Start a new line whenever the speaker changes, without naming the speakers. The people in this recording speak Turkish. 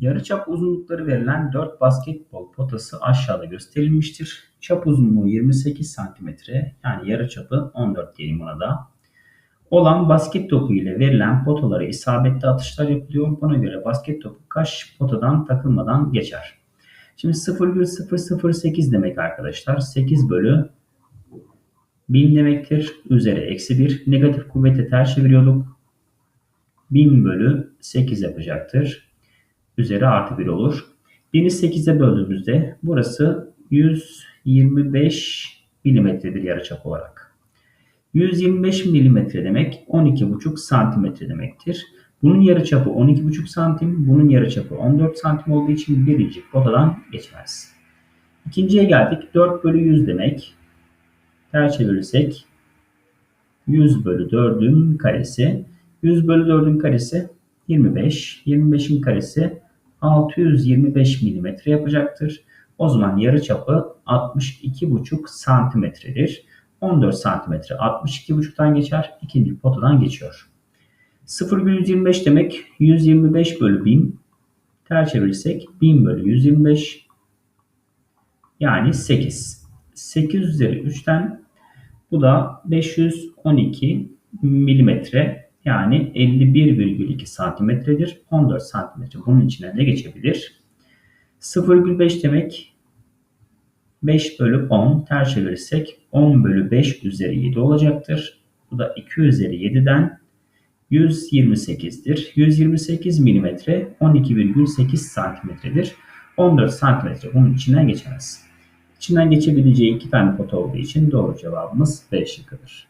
Yarıçap uzunlukları verilen 4 basketbol potası aşağıda gösterilmiştir. Çap uzunluğu 28 cm yani yarıçapı 14 diyelim buna da. Olan basket topu ile verilen potalara isabetli atışlar yapılıyor. Buna göre basket topu kaç potadan takılmadan geçer? Şimdi 0,008 demek arkadaşlar. 8 bölü 1000 demektir. Üzeri eksi 1. Negatif kuvvete ters çeviriyorduk. 1000 bölü 8 yapacaktır üzeri artı 1 olur. 1000'i 8'e böldüğümüzde burası 125 milimetredir yarıçap olarak. 125 milimetre demek 12,5 santimetre demektir. Bunun yarıçapı 12,5 santim, bunun yarıçapı 14 santim olduğu için birinci potadan geçmez. İkinciye geldik. 4 bölü 100 demek. Ters çevirirsek 100 bölü 4'ün karesi. 100 bölü 4'ün karesi 25. 25'in karesi 625 mm yapacaktır. O zaman yarı çapı 62,5 santimetredir. 14 santimetre 62,5'tan geçer. ikinci potadan geçiyor. 0,125 demek 125 bölü 1000. Ters çevirirsek 1000 bölü 125 yani 8. 8 üzeri 3'ten bu da 512 milimetre yani 51,2 santimetredir. 14 santimetre bunun içine ne geçebilir? 0,5 demek 5 bölü 10 ters çevirirsek 10 bölü 5 üzeri 7 olacaktır. Bu da 2 üzeri 7'den 128'dir. 128 milimetre 12,8 santimetredir. 14 santimetre bunun içinden geçemez. İçinden geçebileceği iki tane pota olduğu için doğru cevabımız B şıkkıdır.